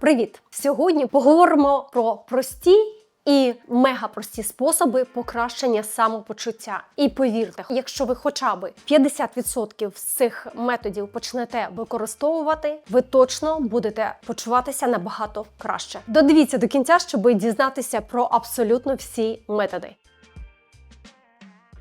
Привіт! Сьогодні поговоримо про прості і мега прості способи покращення самопочуття. І повірте, якщо ви хоча б 50% з цих методів почнете використовувати, ви точно будете почуватися набагато краще. Додивіться до кінця, щоб дізнатися про абсолютно всі методи.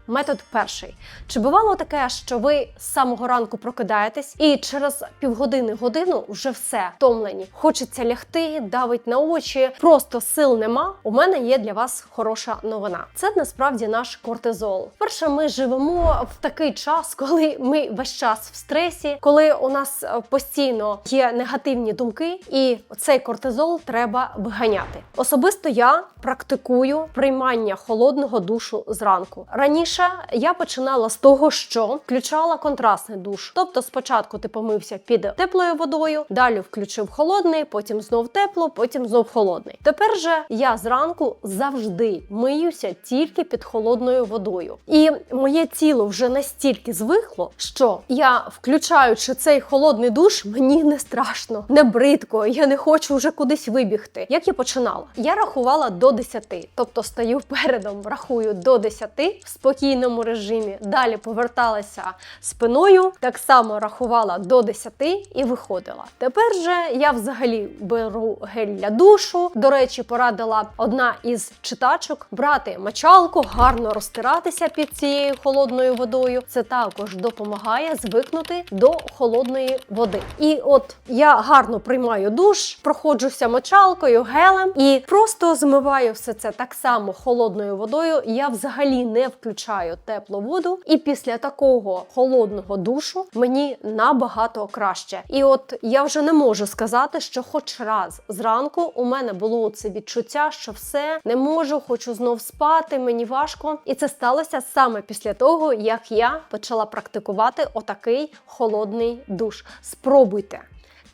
Метод перший. Чи бувало таке, що ви з самого ранку прокидаєтесь і через півгодини годину вже все втомлені? Хочеться лягти, давить на очі, просто сил нема. У мене є для вас хороша новина. Це насправді наш кортизол. Перше, ми живемо в такий час, коли ми весь час в стресі, коли у нас е, постійно є негативні думки, і цей кортизол треба виганяти. Особисто я практикую приймання холодного душу зранку. Раніше я починала з того, що включала контрастний душ. Тобто, спочатку ти помився під теплою водою, далі включив холодний, потім знов тепло, потім знов холодний. Тепер же я зранку завжди миюся тільки під холодною водою. І моє тіло вже настільки звикло, що я, включаючи цей холодний душ, мені не страшно, не бридко, я не хочу вже кудись вибігти. Як я починала? Я рахувала до 10, тобто стою передом, рахую до 10 в спокійному режимі. Далі поверталася спиною, так само рахувала до 10 і виходила. Тепер же я взагалі беру гель для душу. До речі, порадила одна із читачок брати мочалку, гарно розтиратися під цією холодною водою. Це також допомагає звикнути до холодної води. І от я гарно приймаю душ, проходжуся мочалкою, гелем і просто змиваю все це так само холодною водою. Я взагалі не включаю теплу воду, і після такого холодного душу мені набагато краще. І от я вже не можу сказати, що хоч раз зранку у мене було це відчуття, що все не можу, хочу знов спати, мені важко. І це сталося саме після того, як я почала практикувати отакий холодний душ. Спробуйте.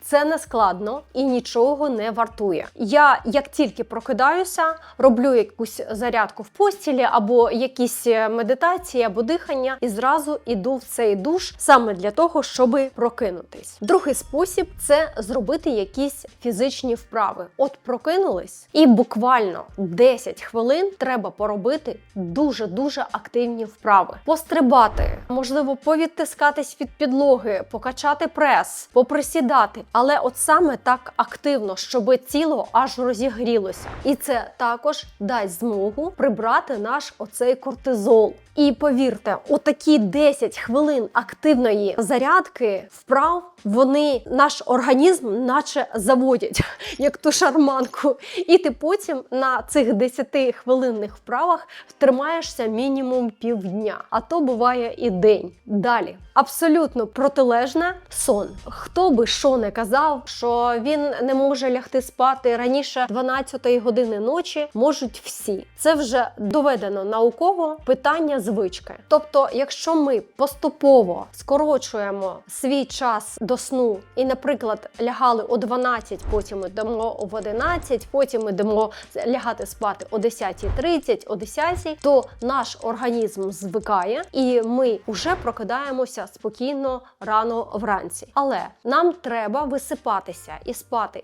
Це не складно і нічого не вартує. Я як тільки прокидаюся, роблю якусь зарядку в постілі або якісь е, медитації або дихання, і зразу іду в цей душ саме для того, щоб прокинутись. Другий спосіб це зробити якісь фізичні вправи. От прокинулись, і буквально 10 хвилин треба поробити дуже дуже активні вправи. Пострибати, можливо, повідтискатись від підлоги, покачати прес, поприсідати. Але от саме так активно, щоб тіло аж розігрілося. І це також дасть змогу прибрати наш оцей кортизол. І повірте, отакі 10 хвилин активної зарядки вправ вони наш організм, наче заводять, як ту шарманку. І ти потім на цих 10 хвилинних вправах втримаєшся мінімум півдня, а то буває і день. Далі абсолютно протилежне сон. Хто би що не казав, що він не може лягти спати раніше 12-ї години ночі, можуть всі. Це вже доведено науково питання звички. Тобто, якщо ми поступово скорочуємо свій час до сну і, наприклад, лягали о 12, потім йдемо о 11, потім йдемо лягати спати о 10.30, о 10, то наш організм звикає, і ми вже прокидаємося спокійно рано вранці. Але нам треба висипатися і спати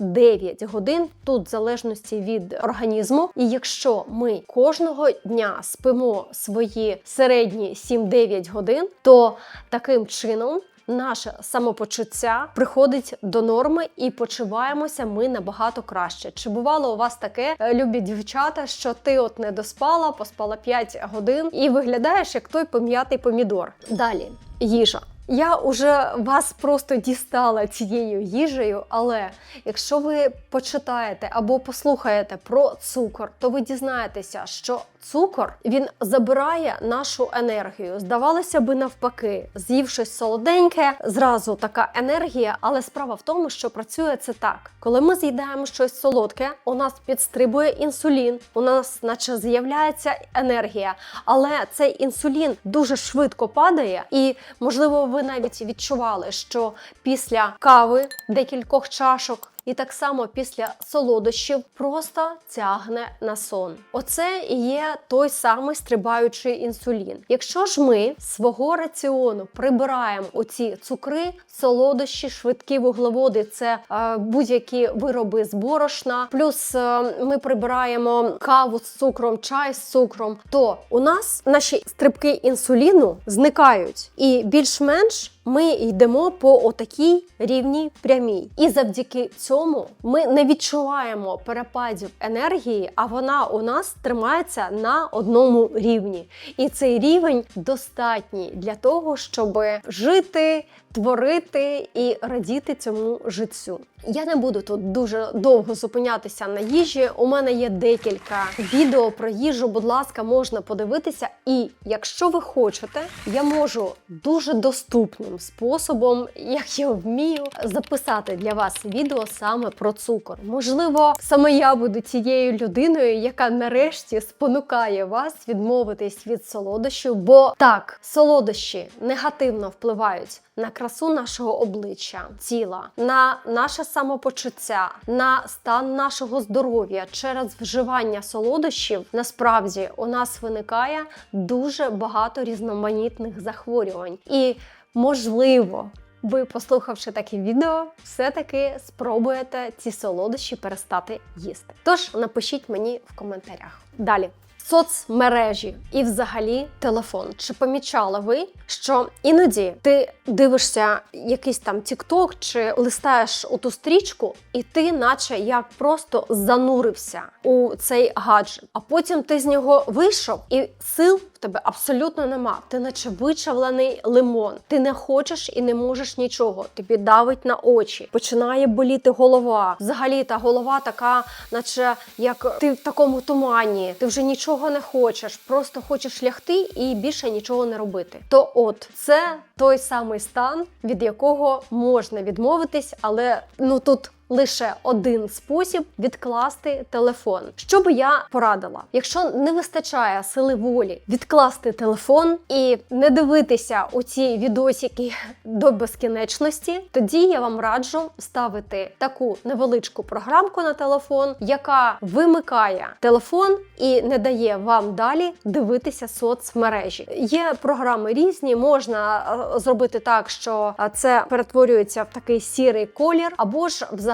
7-9 годин, тут в залежності від організму. І якщо ми кожного дня спимо свої середні 7-9 годин, то таким чином. Наше самопочуття приходить до норми і почуваємося ми набагато краще. Чи бувало у вас таке, е, любі дівчата, що ти от не доспала, поспала 5 годин і виглядаєш як той пом'ятий помідор? Далі їжа. Я уже вас просто дістала цією їжею, але якщо ви почитаєте або послухаєте про цукор, то ви дізнаєтеся, що цукор він забирає нашу енергію. Здавалося би, навпаки, з'їв щось солоденьке, зразу така енергія. Але справа в тому, що працює це так: коли ми з'їдаємо щось солодке, у нас підстрибує інсулін, у нас, наче, з'являється енергія, але цей інсулін дуже швидко падає, і можливо, ви навіть відчували, що після кави декількох чашок І так само після солодощів просто тягне на сон. Оце і є той самий стрибаючий інсулін. Якщо ж ми свого раціону прибираємо оці цукри, солодощі, швидкі вуглеводи, це е, будь-які вироби з борошна, плюс е, ми прибираємо каву з цукром, чай з цукром, то у нас наші стрибки інсуліну зникають і більш-менш. Ми йдемо по отакій рівній прямій, і завдяки цьому ми не відчуваємо перепадів енергії, а вона у нас тримається на одному рівні. І цей рівень достатній для того, щоб жити, творити і радіти цьому життю. Я не буду тут дуже довго зупинятися на їжі. У мене є декілька відео про їжу. Будь ласка, можна подивитися. І якщо ви хочете, я можу дуже доступним способом, як я вмію, записати для вас відео саме про цукор. Можливо, саме я буду тією людиною, яка нарешті спонукає вас відмовитись від солодощів, бо так, солодощі негативно впливають на красу нашого обличчя, тіла, на наше самопочуття, на стан нашого здоров'я через вживання солодощів. Насправді у нас виникає дуже багато різноманітних захворювань і можливо. Ви, послухавши таке відео, все-таки спробуєте ці солодощі перестати їсти. Тож напишіть мені в коментарях. Далі соцмережі і взагалі телефон. Чи помічали ви, що іноді ти дивишся якийсь там TikTok чи листаєш у ту стрічку, і ти, наче як просто занурився у цей гаджет, а потім ти з нього вийшов, і сил в тебе абсолютно нема. Ти наче вичавлений лимон. Ти не хочеш і не можеш нічого. Тобі давить на очі, починає боліти голова. Взагалі, та голова така, наче як ти в такому тумані, ти вже нічого не хочеш, просто хочеш лягти і більше нічого не робити. То от це той самий стан, від якого можна відмовитись, але ну тут. Лише один спосіб відкласти телефон. Що би я порадила, якщо не вистачає сили волі відкласти телефон і не дивитися у ці відосики до безкінечності, тоді я вам раджу ставити таку невеличку програмку на телефон, яка вимикає телефон і не дає вам далі дивитися соцмережі. Є програми різні, можна е, зробити так, що е, це перетворюється в такий сірий колір, або ж взагалі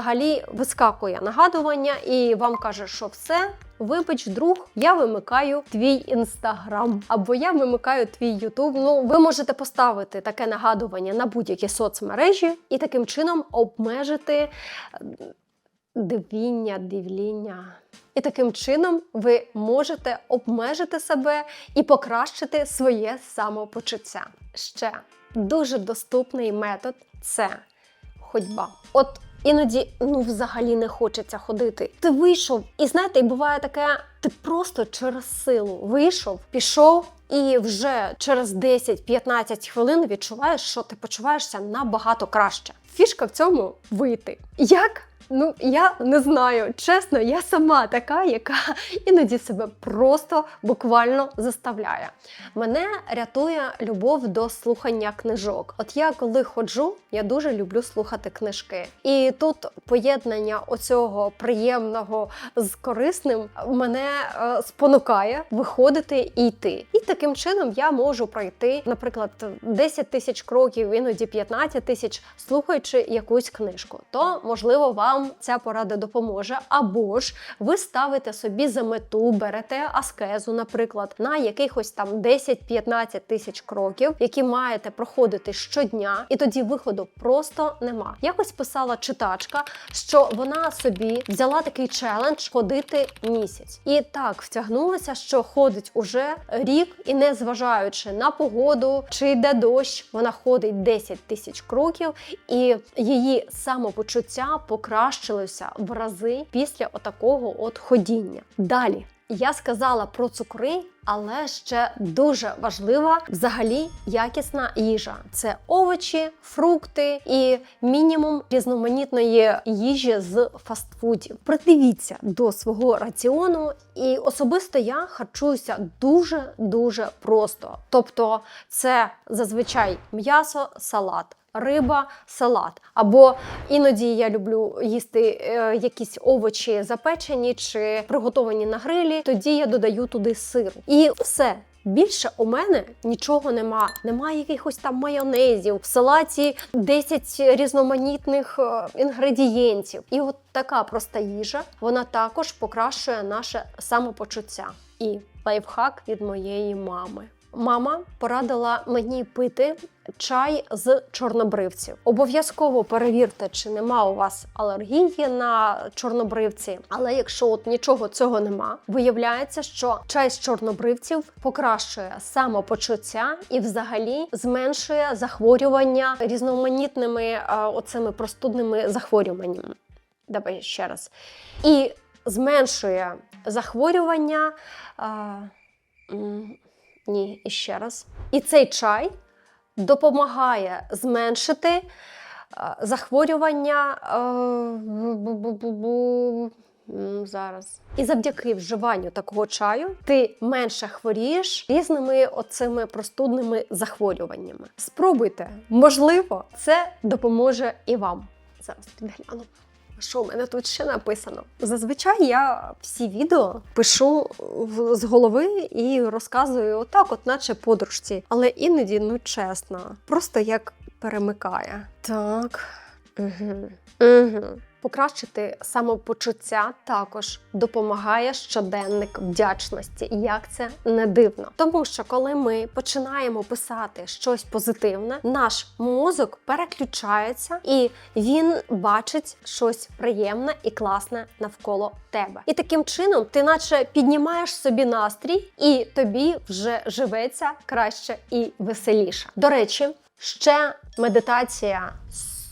вискакує нагадування, і вам каже, що все. Вибач, друг, я вимикаю твій інстаграм, або я вимикаю твій Ютуб. Ну, ви можете поставити таке нагадування на будь-які соцмережі і таким чином обмежити е, дивіння, дивління. І таким чином ви можете обмежити себе і покращити своє самопочуття. Ще дуже доступний метод це ходьба. От іноді ну взагалі не хочеться ходити. Ти вийшов, і знаєте, і буває таке, ти просто через силу вийшов, пішов. І вже через 10-15 хвилин відчуваєш, що ти почуваєшся набагато краще. Фішка в цьому вийти. Як? Ну, я не знаю. Чесно, я сама така, яка іноді себе просто буквально заставляє. Мене рятує любов до слухання книжок. От я коли ходжу, я дуже люблю слухати книжки. І тут поєднання оцього приємного з корисним мене е, спонукає виходити і йти. І таким чином я можу пройти, наприклад, 10 тисяч кроків, іноді 15 тисяч, слухаючи якусь книжку. То можливо вам ця порада допоможе. Або ж ви ставите собі за мету, берете аскезу, наприклад, на якихось там 10-15 тисяч кроків, які маєте проходити щодня, і тоді виходу просто нема. Якось писала читачка, що вона собі взяла такий челендж ходити місяць, і так втягнулася, що ходить уже рік, і не зважаючи на погоду, чи йде дощ, вона ходить 10 тисяч кроків, і її самопочуття покращилося в рази після отакого от ходіння. Далі. Я сказала про цукри, але ще дуже важлива взагалі якісна їжа. Це овочі, фрукти і мінімум різноманітної їжі з фастфудів. Придивіться до свого раціону, і особисто я харчуюся дуже дуже просто. Тобто, це зазвичай м'ясо, салат. Риба, салат. Або іноді я люблю їсти е, якісь овочі запечені чи приготовані на грилі. Тоді я додаю туди сир. І все. Більше у мене нічого нема. Немає якихось там майонезів. В салаті 10 різноманітних е, інгредієнтів. І от така проста їжа, вона також покращує наше самопочуття. І лайфхак від моєї мами. Мама порадила мені пити чай з чорнобривців. Обов'язково перевірте, чи нема у вас алергії на чорнобривці. Але якщо от нічого цього нема, виявляється, що чай з чорнобривців покращує самопочуття і взагалі зменшує захворювання різноманітними е, оцими простудними захворюваннями. Давай ще раз. І зменшує захворювання. е, м, ні, і ще раз. І цей чай допомагає зменшити е, захворювання. е, Зараз. І завдяки вживанню такого чаю ти менше хворієш різними оцими простудними захворюваннями. Спробуйте, можливо, це допоможе і вам. Зараз підгляну. Що в мене тут ще написано? Зазвичай я всі відео пишу в- з голови і розказую отак, от наче подружці. Але іноді, ну чесно, просто як перемикає. Так. Угу. Угу. Покращити самопочуття також допомагає щоденник вдячності, як це не дивно. Тому що коли ми починаємо писати щось позитивне, наш мозок переключається і він бачить щось приємне і класне навколо тебе. І таким чином ти, наче піднімаєш собі настрій, і тобі вже живеться краще і веселіше. До речі, ще медитація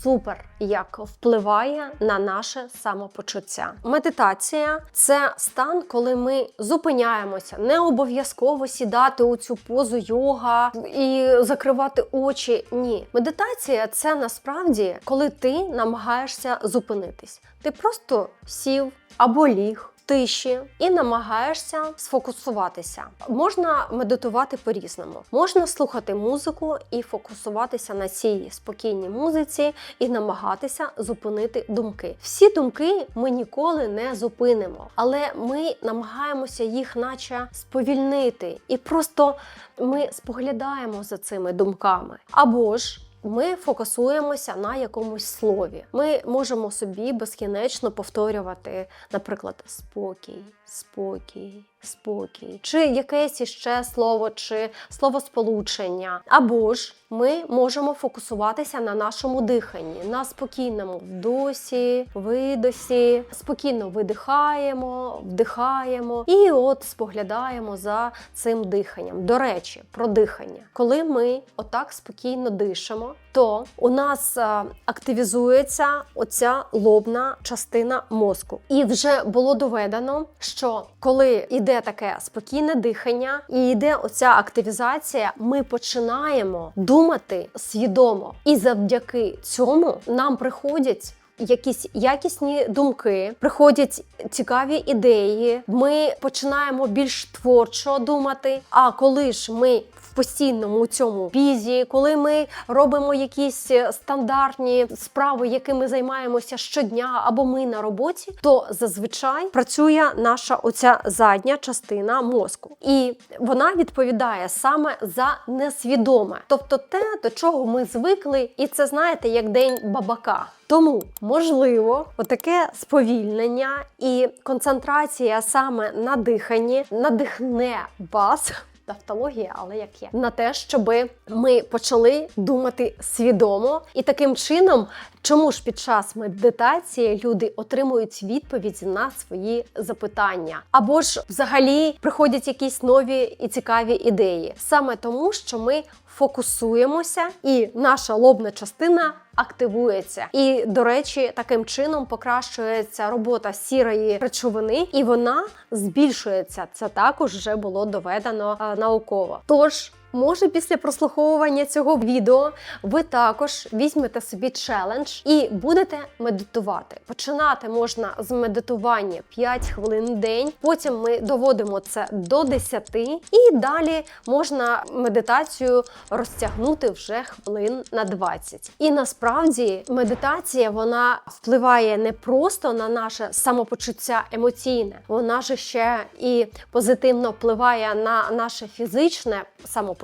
супер як впливає на наше самопочуття. Медитація це стан, коли ми зупиняємося, не обов'язково сідати у цю позу йога і закривати очі. Ні, медитація це насправді коли ти намагаєшся зупинитись. Ти просто сів або ліг. Тиші і намагаєшся сфокусуватися. Можна медитувати по-різному. Можна слухати музику і фокусуватися на цій спокійній музиці і намагатися зупинити думки. Всі думки ми ніколи не зупинимо, але ми намагаємося їх, наче сповільнити, і просто ми споглядаємо за цими думками. Або ж ми фокусуємося на якомусь слові. Ми можемо собі безкінечно повторювати, наприклад, спокій, спокій, спокій, чи якесь іще слово, чи словосполучення. Або ж ми можемо фокусуватися на нашому диханні, на спокійному вдосі, видосі, спокійно видихаємо, вдихаємо і от споглядаємо за цим диханням. До речі, про дихання. Коли ми отак спокійно дишимо, то у нас е, активізується оця лобна частина мозку. І вже було доведено, що коли йде таке спокійне дихання і йде оця активізація, ми починаємо думати свідомо. І завдяки цьому нам приходять. Якісь якісні думки, приходять цікаві ідеї. Ми починаємо більш творчо думати. А коли ж ми постійному цьому бізі, коли ми робимо якісь стандартні справи, якими займаємося щодня, або ми на роботі, то зазвичай працює наша оця задня частина мозку, і вона відповідає саме за несвідоме, тобто те, до чого ми звикли, і це знаєте, як день бабака. Тому можливо, отаке сповільнення і концентрація саме на диханні надихне вас. Тавтологія, але як є, на те, щоб ми почали думати свідомо, і таким чином, чому ж під час медитації люди отримують відповіді на свої запитання, або ж взагалі приходять якісь нові і цікаві ідеї, саме тому, що ми фокусуємося, і наша лобна частина активується. І, до речі, таким чином покращується робота сірої речовини, і вона збільшується. Це також вже було доведено е, науково. Тож Може, після прослуховування цього відео ви також візьмете собі челендж і будете медитувати. Починати можна з медитування 5 хвилин в день. Потім ми доводимо це до 10, і далі можна медитацію розтягнути вже хвилин на 20. І насправді медитація вона впливає не просто на наше самопочуття емоційне, вона ж ще і позитивно впливає на наше фізичне самопочуття,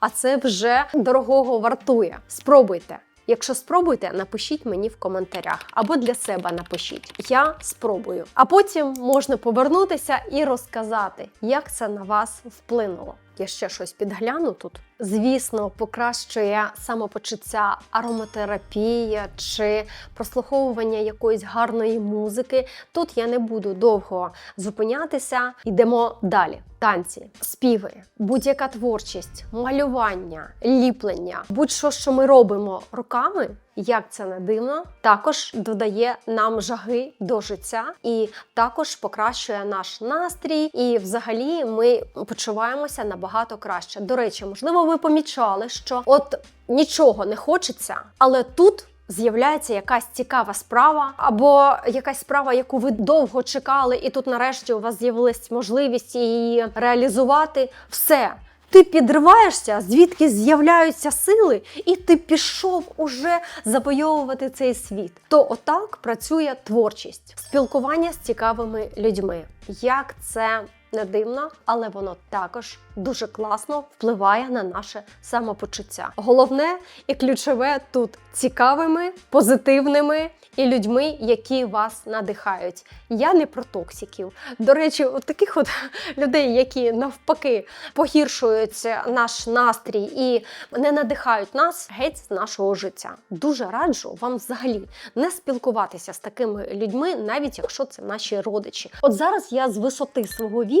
а це вже дорогого вартує. Спробуйте. Якщо спробуєте, напишіть мені в коментарях або для себе напишіть. Я спробую. А потім можна повернутися і розказати, як це на вас вплинуло. Я ще щось підгляну тут. Звісно, покращує самопочуття ароматерапія чи прослуховування якоїсь гарної музики. Тут я не буду довго зупинятися. Йдемо далі. Танці, співи, будь-яка творчість, малювання, ліплення, будь-що, що ми робимо руками, як це не дивно, також додає нам жаги до життя і також покращує наш настрій. І взагалі ми почуваємося набагато краще. До речі, можливо, помічали, що от нічого не хочеться, але тут. З'являється якась цікава справа, або якась справа, яку ви довго чекали, і тут нарешті у вас з'явилась можливість її реалізувати. Все, ти підриваєшся, звідки з'являються сили, і ти пішов уже завойовувати цей світ. То отак працює творчість, спілкування з цікавими людьми. Як це не дивно, але воно також дуже класно впливає на наше самопочуття. Головне і ключове тут цікавими, позитивними і людьми, які вас надихають. Я не про токсиків. До речі, от таких от людей, які навпаки погіршують наш настрій і не надихають нас геть з нашого життя. Дуже раджу вам взагалі не спілкуватися з такими людьми, навіть якщо це наші родичі. От зараз я з висоти свого віку,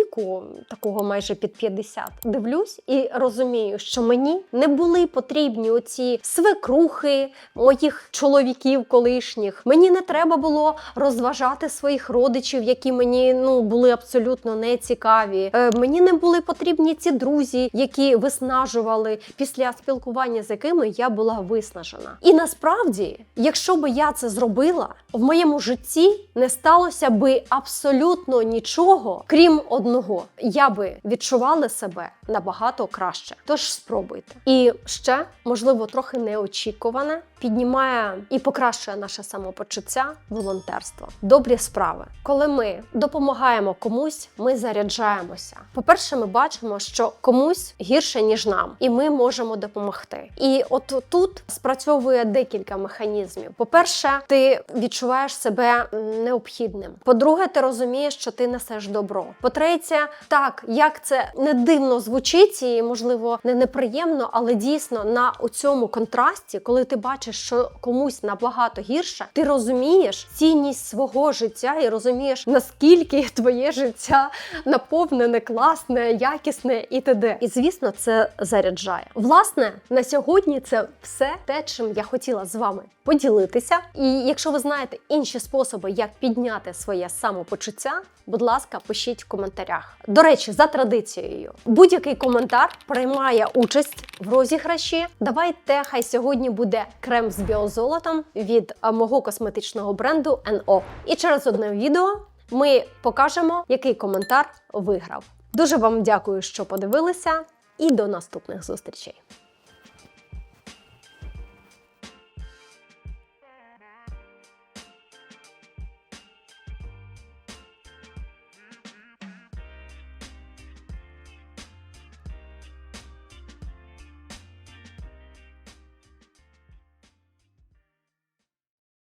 такого майже під 50, дивлюсь і розумію, що мені не були потрібні оці свекрухи моїх чоловіків колишніх. Мені не треба було розважати своїх родичів, які мені ну були абсолютно не цікаві. Е, мені не були потрібні ці друзі, які виснажували після спілкування, з якими я була виснажена. І насправді, якщо би я це зробила, в моєму житті не сталося би абсолютно нічого, крім одного. Я би відчувала себе набагато краще. Тож спробуйте. І ще, можливо, трохи неочікуване, піднімає і покращує наше самопочуття волонтерство. Добрі справи. Коли ми допомагаємо комусь, ми заряджаємося. По-перше, ми бачимо, що комусь гірше, ніж нам, і ми можемо допомогти. І от тут спрацьовує декілька механізмів. По-перше, ти відчуваєш себе необхідним. По-друге, ти розумієш, що ти несеш добро. По-третє, так як це не дивно звучить, і можливо не неприємно, але дійсно на цьому контрасті, коли ти бачиш, що комусь набагато гірше, ти розумієш цінність свого життя і розумієш, наскільки твоє життя наповнене, класне, якісне і т.д. І звісно, це заряджає. Власне, на сьогодні це все те, чим я хотіла з вами поділитися. І якщо ви знаєте інші способи, як підняти своє самопочуття, будь ласка, пишіть в коментарях. До речі, за традицією, будь-який коментар приймає участь в розіграші. Давайте, хай сьогодні буде крем з біозолотом від а, мого косметичного бренду NO. І через одне відео ми покажемо, який коментар виграв. Дуже вам дякую, що подивилися, і до наступних зустрічей.